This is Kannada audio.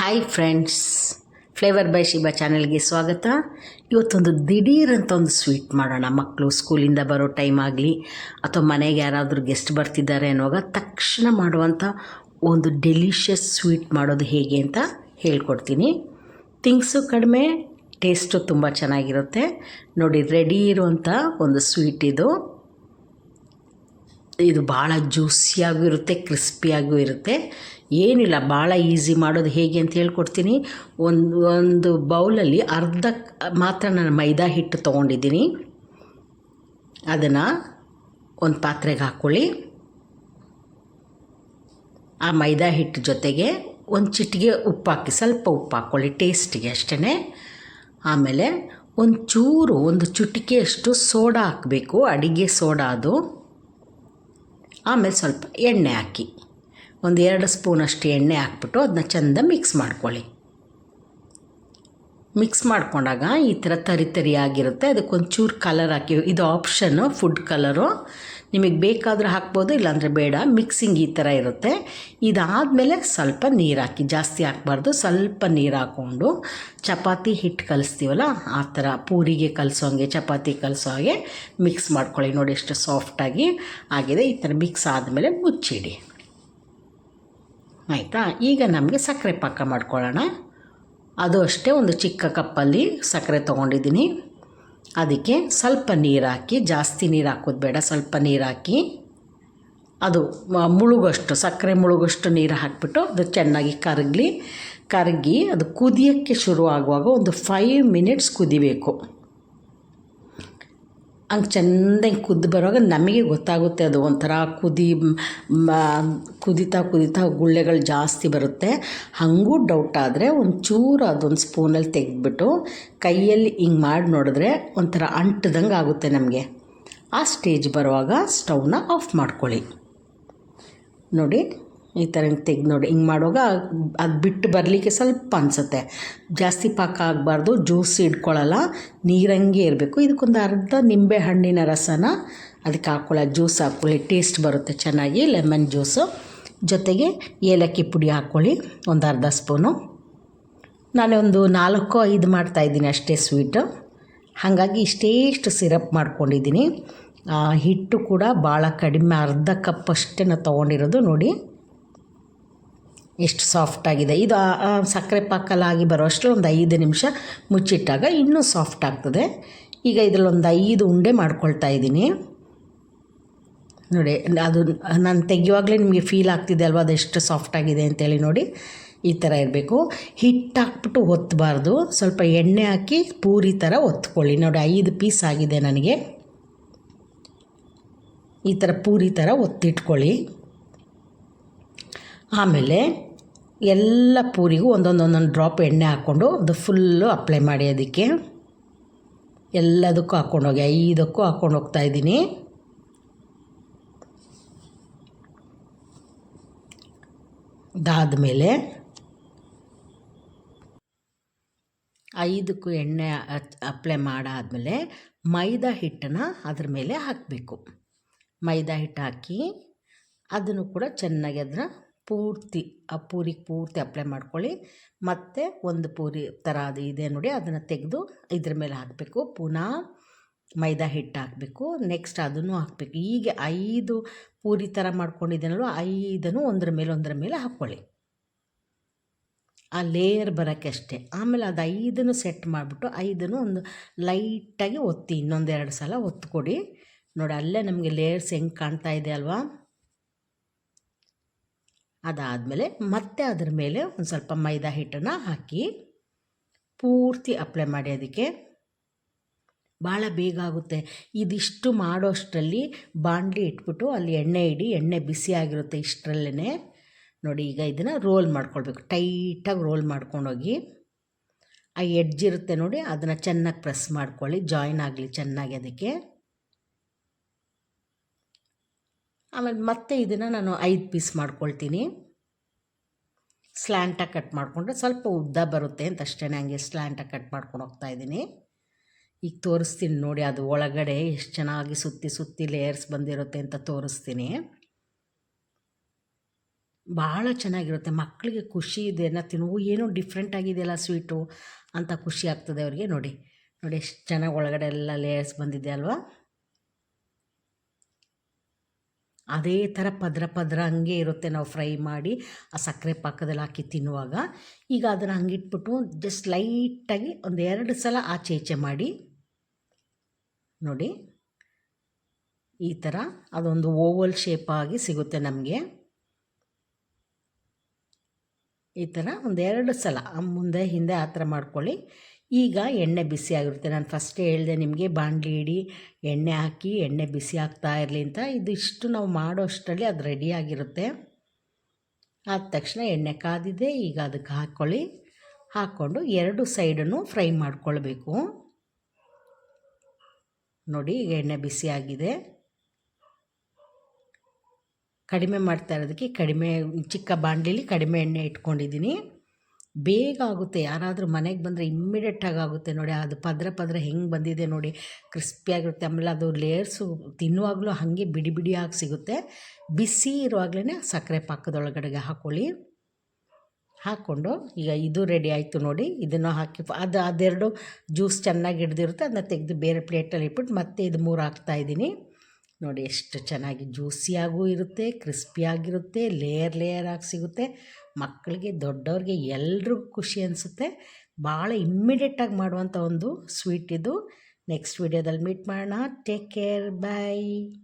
Hi friends flavour by Shiba ಚಾನಲ್ಗೆ ಸ್ವಾಗತ. ಇವತ್ತೊಂದು ದಿಢೀರಂತ ಒಂದು ಸ್ವೀಟ್ ಮಾಡೋಣ. ಮಕ್ಕಳು ಸ್ಕೂಲಿಂದ ಬರೋ ಟೈಮ್ ಆಗಲಿ, ಅಥವಾ ಮನೆಗೆ ಯಾರಾದರೂ ಗೆಸ್ಟ್ ಬರ್ತಿದ್ದಾರೆ ಅನ್ನುವಾಗ ತಕ್ಷಣ ಮಾಡುವಂಥ ಒಂದು ಡೆಲಿಷಿಯಸ್ ಸ್ವೀಟ್ ಮಾಡೋದು ಹೇಗೆ ಅಂತ ಹೇಳ್ಕೊಡ್ತೀನಿ. ಥಿಂಗ್ಸು ಕಡಿಮೆ ಟೇಸ್ಟು ತುಂಬ ಚೆನ್ನಾಗಿರುತ್ತೆ. ನೋಡಿ ರೆಡಿ ಇರುವಂಥ ಒಂದು ಸ್ವೀಟ್ ಇದು. ಇದು ಭಾಳ ಜ್ಯೂಸಿಯಾಗೂ ಇರುತ್ತೆ, ಕ್ರಿಸ್ಪಿಯಾಗೂ ಇರುತ್ತೆ. ಏನಿಲ್ಲ, ಭಾಳ ಈಸಿ ಮಾಡೋದು ಹೇಗೆ ಅಂತ ಹೇಳ್ಕೊಡ್ತೀನಿ. ಒಂದು ಒಂದು ಬೌಲಲ್ಲಿ ಅರ್ಧ ಮಾತ್ರ ನಾನು ಮೈದಾ ಹಿಟ್ಟು ತೊಗೊಂಡಿದ್ದೀನಿ. ಅದನ್ನು ಒಂದು ಪಾತ್ರೆಗೆ ಹಾಕ್ಕೊಳ್ಳಿ. ಆ ಮೈದಾ ಹಿಟ್ಟು ಜೊತೆಗೆ ಒಂದು ಚಿಟಿಗೆ ಉಪ್ಪು ಹಾಕಿ, ಸ್ವಲ್ಪ ಉಪ್ಪು ಹಾಕ್ಕೊಳ್ಳಿ, ಟೇಸ್ಟಿಗೆ ಅಷ್ಟೇ ಆಮೇಲೆ ಒಂದು ಚೂರು ಒಂದು ಚುಟಿಕೆಯಷ್ಟು ಸೋಡಾ ಹಾಕಬೇಕು, ಅಡಿಗೆ ಸೋಡಾ ಅದು. ಆಮೇಲೆ ಸ್ವಲ್ಪ ಎಣ್ಣೆ ಹಾಕಿ. ಒಂದು ಎರಡು ಸ್ಪೂನಷ್ಟು ಎಣ್ಣೆ ಹಾಕ್ಬಿಟ್ಟು ಅದನ್ನ ಚೆಂದ ಮಿಕ್ಸ್ ಮಾಡ್ಕೊಳ್ಳಿ. ಮಿಕ್ಸ್ ಮಾಡ್ಕೊಂಡಾಗ ಈ ಥರ ತರಿ ತರಿ ಆಗಿರುತ್ತೆ ಚೂರು ಕಲರ್ ಹಾಕಿ, ಇದು ಆಪ್ಷನ್ನು ಫುಡ್ ಕಲರು ನಿಮಗೆ ಬೇಕಾದರೂ ಹಾಕ್ಬೋದು, ಇಲ್ಲಾಂದರೆ ಬೇಡ. ಮಿಕ್ಸಿಂಗ್ ಈ ಥರ ಇರುತ್ತೆ. ಇದಾದಮೇಲೆ ಸ್ವಲ್ಪ ನೀರು ಹಾಕಿ ಜಾಸ್ತಿ ಹಾಕ್ಬಾರ್ದು. ಸ್ವಲ್ಪ ನೀರು ಹಾಕ್ಕೊಂಡು ಚಪಾತಿ ಹಿಟ್ಟು ಕಲಿಸ್ತೀವಲ್ಲ, ಆ ಥರ ಪೂರಿಗೆ ಕಲಿಸೋಂಗೆ ಚಪಾತಿ ಕಲಿಸೋ ಹಾಗೆ ಮಿಕ್ಸ್ ಮಾಡ್ಕೊಳ್ಳಿ. ನೋಡಿ ಎಷ್ಟು ಸಾಫ್ಟಾಗಿ ಆಗಿದೆ. ಈ ಥರ ಮಿಕ್ಸ್ ಆದಮೇಲೆ ಮುಚ್ಚಿಡಿ. ಆಯಿತಾ? ಈಗ ನಮಗೆ ಸಕ್ಕರೆ ಪಾಕ ಮಾಡ್ಕೊಳ್ಳೋಣ. ಅದು ಅಷ್ಟೇ ಒಂದು ಚಿಕ್ಕ ಕಪ್ಪಲ್ಲಿ ಸಕ್ಕರೆ ತೊಗೊಂಡಿದ್ದೀನಿ. ಅದಕ್ಕೆ ಸ್ವಲ್ಪ ನೀರು ಹಾಕಿ, ಜಾಸ್ತಿ ನೀರು ಹಾಕೋದು ಬೇಡ, ಸ್ವಲ್ಪ ನೀರು ಹಾಕಿ, ಅದು ಮುಳುಗಷ್ಟು, ಸಕ್ಕರೆ ಮುಳುಗಷ್ಟು ನೀರು ಹಾಕಿಬಿಟ್ಟು ಅದು ಚೆನ್ನಾಗಿ ಕರಗಲಿ, ಕರಗಿ ಅದು ಕುದಿಯೋಕ್ಕೆ ಶುರು ಆಗುವಾಗ ಒಂದು ಫೈವ್ ಮಿನಿಟ್ಸ್ ಕುದಿಬೇಕು. ಹಂಗೆ ಚೆಂದಾಗಿ ಕುದ್ದು ಬರುವಾಗ ನಮಗೆ ಗೊತ್ತಾಗುತ್ತೆ ಅದು ಒಂಥರ ಕುದಿ ಕುದಿತಾ ಕುದಿತಾ ಗುಳ್ಳೆಗಳು ಜಾಸ್ತಿ ಬರುತ್ತೆ. ಹಾಗೂ ಡೌಟ್ ಆದರೆ ಒಂಚೂರು ಅದೊಂದು ಸ್ಪೂನಲ್ಲಿ ತೆಗೆದ್ಬಿಟ್ಟು ಕೈಯಲ್ಲಿ ಹಿಂಗೆ ಮಾಡಿ ನೋಡಿದ್ರೆ ಒಂಥರ ಅಂಟ್ದಂಗೆ ಆಗುತ್ತೆ ನಮಗೆ. ಆ ಸ್ಟೇಜ್ ಬರುವಾಗ ಸ್ಟವ್ನ ಆಫ್ ಮಾಡ್ಕೊಳ್ಳಿ. ನೋಡಿ. ಈ ಥರ ಹಿಂಗೆ ತೆಗ್ದು ನೋಡಿ. ಹಿಂಗೆ ಮಾಡುವಾಗ ಅದು ಬಿಟ್ಟು ಬರಲಿಕ್ಕೆ ಸ್ವಲ್ಪ ಅನಿಸುತ್ತೆ. ಜಾಸ್ತಿ ಪಾಕ ಆಗಬಾರ್ದು, ಜ್ಯೂಸ್ ಇಟ್ಕೊಳ್ಳಲ್ಲ ನೀರಂಗೆ ಇರಬೇಕು. ಇದಕ್ಕೊಂದು ಅರ್ಧ ನಿಂಬೆ ಹಣ್ಣಿನ ರಸನ ಅದಕ್ಕೆ ಹಾಕ್ಕೊಳ್ಳೋ ಜ್ಯೂಸ್ ಹಾಕ್ಕೊಳ್ಳಿ ಟೇಸ್ಟ್ ಬರುತ್ತೆ ಚೆನ್ನಾಗಿ, ಲೆಮನ್ ಜ್ಯೂಸು. ಜೊತೆಗೆ ಏಲಕ್ಕಿ ಪುಡಿ ಹಾಕ್ಕೊಳ್ಳಿ ಒಂದು ಅರ್ಧ ಸ್ಪೂನು. ನಾನೊಂದು ನಾಲ್ಕು, ಐದು ಮಾಡ್ತಾಯಿದ್ದೀನಿ ಅಷ್ಟೇ ಸ್ವೀಟು. ಹಾಗಾಗಿ ಇಷ್ಟೇಷ್ಟು ಸಿರಪ್ ಮಾಡ್ಕೊಂಡಿದ್ದೀನಿ. ಹಿಟ್ಟು ಕೂಡ ಭಾಳ ಕಡಿಮೆ, ಅರ್ಧ ಕಪ್ ಅಷ್ಟೇ ನಾನು ತೊಗೊಂಡಿರೋದು ನೋಡಿ. ಎಷ್ಟು ಸಾಫ್ಟಾಗಿದೆ ಇದು ಸಕ್ಕರೆ ಪಾಕಲಾಗಿ ಬರೋಷ್ಟರಲ್ಲಿ ಒಂದು ಐದು ನಿಮಿಷ ಮುಚ್ಚಿಟ್ಟಾಗ ಇನ್ನೂ ಸಾಫ್ಟ್ ಆಗ್ತದೆ. ಈಗ ಇದರಲ್ಲಿ ಒಂದು ಐದು ಉಂಡೆ ಮಾಡ್ಕೊಳ್ತಾ ಇದ್ದೀನಿ. ನೋಡಿ, ಅದು ನಾನು ತೆಗಿಯುವಾಗಲೇ ನಿಮಗೆ ಫೀಲ್ ಆಗ್ತಿದೆ ಅಲ್ವಾ ಅದು ಎಷ್ಟು ಸಾಫ್ಟಾಗಿದೆ ಅಂತೇಳಿ ನೋಡಿ. ಈ ಥರ ಇರಬೇಕು. ಹಿಟ್ಟು ಹಾಕ್ಬಿಟ್ಟು ಒತ್ತಬಾರ್ದು ಸ್ವಲ್ಪ ಎಣ್ಣೆ ಹಾಕಿ ಪೂರಿ ಥರ ಒತ್ಕೊಳ್ಳಿ. ನೋಡಿ, ಐದು ಪೀಸ್ ಆಗಿದೆ ನನಗೆ. ಈ ಥರ ಪೂರಿ ಥರ ಒತ್ತಿಟ್ಕೊಳ್ಳಿ. ಆಮೇಲೆ ಎಲ್ಲ ಪೂರಿಗೂ ಒಂದೊಂದು ಒಂದೊಂದು ಡ್ರಾಪ್ ಎಣ್ಣೆ ಹಾಕ್ಕೊಂಡು ಅದು ಫುಲ್ಲು ಅಪ್ಲೈ ಮಾಡಿ ಅದಕ್ಕೆ. ಎಲ್ಲದಕ್ಕೂ ಹಾಕ್ಕೊಂಡೋಗಿ ಐದಕ್ಕೂ ಹಾಕ್ಕೊಂಡು ಹೋಗ್ತಾ ಇದ್ದೀನಿ. ಅದಾದಮೇಲೆ ಐದಕ್ಕೂ ಎಣ್ಣೆ ಅಪ್ಲೈ ಮಾಡಾದಮೇಲೆ ಮೈದಾ ಹಿಟ್ಟನ್ನು ಅದ್ರ ಮೇಲೆ ಹಾಕಬೇಕು. ಮೈದಾ ಹಿಟ್ಟು ಹಾಕಿ ಅದನ್ನು ಕೂಡ ಚೆನ್ನಾಗಿ ಅದನ್ನ ಪೂರ್ತಿ, ಆ ಪೂರಿಗೆ ಪೂರ್ತಿ ಅಪ್ಲೈ ಮಾಡ್ಕೊಳ್ಳಿ. ಮತ್ತು ಒಂದು ಪೂರಿ ಥರ ಅದು ಇದೆ ನೋಡಿ, ಅದನ್ನು ತೆಗೆದು ಇದ್ರ ಮೇಲೆ ಹಾಕಬೇಕು. ಪುನಃ ಮೈದಾ ಹಿಟ್ಟು ಹಾಕಬೇಕು. ನೆಕ್ಸ್ಟ್ ಅದನ್ನು ಹಾಕಬೇಕು. ಹೀಗೆ ಐದು ಪೂರಿ ಥರ ಮಾಡ್ಕೊಂಡಿದ್ದೀನಲ್ವ, ಐದನ್ನು ಒಂದರ ಮೇಲೆ ಒಂದರ ಮೇಲೆ ಹಾಕ್ಕೊಳ್ಳಿ ಆ ಲೇಯರ್ ಬರೋಕ್ಕೆ ಅಷ್ಟೇ. ಆಮೇಲೆ ಅದು ಐದನ್ನು ಸೆಟ್ ಮಾಡಿಬಿಟ್ಟು ಐದನ್ನು ಒಂದು ಲೈಟಾಗಿ ಒತ್ತಿ ಇನ್ನೊಂದೆರಡು ಸಲ ಒತ್ಕೊಡಿ. ನೋಡಿ, ಅಲ್ಲೇ ನಮಗೆ ಲೇಯರ್ಸ್ ಹೆಂಗೆ ಕಾಣ್ತಾ ಇದೆ ಅಲ್ವಾ? ಅದಾದಮೇಲೆ ಮತ್ತೆ ಅದರ ಮೇಲೆ ಒಂದು ಸ್ವಲ್ಪ ಮೈದಾ ಹಿಟ್ಟನ್ನು ಹಾಕಿ ಪೂರ್ತಿ ಅಪ್ಲೈ ಮಾಡಿ ಅದಕ್ಕೆ. ಭಾಳ ಬೇಗ ಆಗುತ್ತೆ. ಇದಿಷ್ಟು ಮಾಡೋಷ್ಟರಲ್ಲಿ ಬಾಣಲಿ ಇಟ್ಬಿಟ್ಟು ಅಲ್ಲಿ ಎಣ್ಣೆ ಇಡಿ, ಎಣ್ಣೆ ಬಿಸಿ ಆಗಿರುತ್ತೆ ಇಷ್ಟರಲ್ಲೇ ನೋಡಿ ಈಗ ಇದನ್ನು ರೋಲ್ ಮಾಡ್ಕೊಳ್ಬೇಕು. ಟೈಟಾಗಿ ರೋಲ್ ಮಾಡ್ಕೊಂಡೋಗಿ ಆ ಎಡ್ಜ್ ಇರುತ್ತೆ ನೋಡಿ, ಅದನ್ನು ಚೆನ್ನಾಗಿ ಪ್ರೆಸ್ ಮಾಡ್ಕೊಳ್ಳಿ. ಜಾಯಿನ್ ಆಗಲಿ ಚೆನ್ನಾಗಿ ಅದಕ್ಕೆ. ಆಮೇಲೆ ಮತ್ತೆ ಇದನ್ನು ನಾನು ಐದು ಪೀಸ್ ಮಾಡ್ಕೊಳ್ತೀನಿ. ಸ್ಲ್ಯಾಂಟಾಗಿ ಕಟ್ ಮಾಡಿಕೊಂಡ್ರೆ ಸ್ವಲ್ಪ ಉದ್ದ ಬರುತ್ತೆ ಅಂತ ಅಷ್ಟೇ ಹಂಗೆ ಸ್ಲ್ಯಾಂಟಾಗಿ ಕಟ್ ಮಾಡ್ಕೊಂಡು ಹೋಗ್ತಾ ಇದ್ದೀನಿ. ಈಗ ತೋರಿಸ್ತೀನಿ ನೋಡಿ, ಅದು ಒಳಗಡೆ ಎಷ್ಟು ಚೆನ್ನಾಗಿ ಸುತ್ತಿ ಸುತ್ತಿ ಲೇಯರ್ಸ್ ಬಂದಿರುತ್ತೆ ಅಂತ ತೋರಿಸ್ತೀನಿ. ಭಾಳ ಚೆನ್ನಾಗಿರುತ್ತೆ ಮಕ್ಕಳಿಗೆ ಖುಷಿ ಇದೆ ನಾ ತಿನ್ನು ಏನು ಡಿಫ್ರೆಂಟ್ ಆಗಿದೆಯಲ್ಲ ಸ್ವೀಟು ಅಂತ ಖುಷಿ ಆಗ್ತದೆ ಅವರಿಗೆ. ನೋಡಿ ನೋಡಿ ಎಷ್ಟು ಚೆನ್ನಾಗಿ ಒಳಗಡೆ ಎಲ್ಲ ಲೇಯರ್ಸ್ ಬಂದಿದೆ ಅಲ್ವಾ? ಅದೇ ಥರ ಪದ್ರ ಪದ್ರ ಹಂಗೆ ಇರುತ್ತೆ ನಾವು ಫ್ರೈ ಮಾಡಿ ಆ ಸಕ್ಕರೆ ಪಾಕದಲ್ಲಿ ಹಾಕಿ ತಿನ್ನುವಾಗ. ಈಗ ಅದನ್ನು ಹಂಗಿಟ್ಬಿಟ್ಟು ಜಸ್ಟ್ ಲೈಟಾಗಿ ಒಂದು ಎರಡು ಸಲ ಆಚೆ ಈಚೆ ಮಾಡಿ. ನೋಡಿ. ಈ ಥರ ಅದೊಂದು ಓವಲ್ ಶೇಪಾಗಿ ಸಿಗುತ್ತೆ ನಮಗೆ. ಈ ಥರ ಒಂದೆರಡು ಸಲ ಮುಂದೆ ಹಿಂದೆ ಆ ಥರ ಮಾಡ್ಕೊಳ್ಳಿ. ಈಗ ಎಣ್ಣೆ ಬಿಸಿ ಆಗಿರುತ್ತೆ. ನಾನು ಫಸ್ಟೇ ಹೇಳಿದೆ ನಿಮಗೆ ಬಾಣಲಿ ಇಡಿ, ಎಣ್ಣೆ ಹಾಕಿ ಎಣ್ಣೆ ಬಿಸಿ ಆಗ್ತಾ ಇರಲಿ ಅಂತ. ಇದಿಷ್ಟು ನಾವು ಮಾಡೋ ಅಷ್ಟರಲ್ಲಿ ಅದು ರೆಡಿಯಾಗಿರುತ್ತೆ ಆದ ತಕ್ಷಣ ಎಣ್ಣೆ ಕಾದಿದೆ, ಈಗ ಅದಕ್ಕೆ ಹಾಕ್ಕೊಳ್ಳಿ ಹಾಕ್ಕೊಂಡು ಎರಡು ಸೈಡನ್ನು ಫ್ರೈ ಮಾಡ್ಕೊಳ್ಬೇಕು. ನೋಡಿ, ಈಗ ಎಣ್ಣೆ ಬಿಸಿಯಾಗಿದೆ ಕಡಿಮೆ ಮಾಡ್ತಾ ಇರೋದಕ್ಕೆ ಕಡಿಮೆ, ಚಿಕ್ಕ ಬಾಣಲಿಲಿ ಕಡಿಮೆ ಎಣ್ಣೆ ಇಟ್ಕೊಂಡಿದ್ದೀನಿ. ಬೇಗ ಆಗುತ್ತೆ. ಯಾರಾದರೂ ಮನೆಗೆ ಬಂದರೆ ಇಮ್ಮಿಡಿಯೇಟಾಗಿ ಆಗುತ್ತೆ ನೋಡಿ. ಅದು ಪದ್ರ ಪದ್ರ ಹೆಂಗೆ ಬಂದಿದೆ ನೋಡಿ. ಕ್ರಿಸ್ಪಿಯಾಗಿರುತ್ತೆ ಆಮೇಲೆ ಅದು ಲೇಯರ್ಸು ತಿನ್ನುವಾಗಲೂ ಹಾಗೆ ಬಿಡಿ ಬಿಡಿಯಾಗಿ ಸಿಗುತ್ತೆ. ಬಿಸಿ ಇರುವಾಗಲೇ ಸಕ್ಕರೆ ಪಾಕದೊಳಗಡೆಗೆ ಹಾಕ್ಕೊಳ್ಳಿ ಹಾಕ್ಕೊಂಡು ಈಗ ಇದು ರೆಡಿ ಆಯಿತು ನೋಡಿ. ಇದನ್ನು ಹಾಕಿ ಅದು ಅದೆರಡು ಜ್ಯೂಸ್ ಚೆನ್ನಾಗಿ ಹಿಡ್ದಿರುತ್ತೆ. ಅದನ್ನ ತೆಗೆದು ಬೇರೆ ಪ್ಲೇಟಲ್ಲಿ ಇಟ್ಬಿಟ್ಟು ಮತ್ತೆ ಇದು ಮೂರು ಹಾಕ್ತಾಯಿದ್ದೀನಿ ನೋಡಿ ಎಷ್ಟು ಚೆನ್ನಾಗಿ ಜ್ಯೂಸಿಯಾಗೂ ಇರುತ್ತೆ ಕ್ರಿಸ್ಪಿಯಾಗಿರುತ್ತೆ ಲೇಯರ್ ಲೇಯರ್ ಆಗಿ ಸಿಗುತ್ತೆ. ಮಕ್ಕಳಿಗೆ, ದೊಡ್ಡವ್ರಿಗೆ ಎಲ್ರಿಗೂ ಖುಷಿ ಅನಿಸುತ್ತೆ. ಭಾಳ ಇಮ್ಮಿಡಿಯೇಟಾಗಿ ಮಾಡುವಂಥ ಒಂದು ಸ್ವೀಟ್ ಇದು. ನೆಕ್ಸ್ಟ್ ವೀಡಿಯೋದಲ್ಲಿ ಮೀಟ್ ಮಾಡೋಣ. Take care bye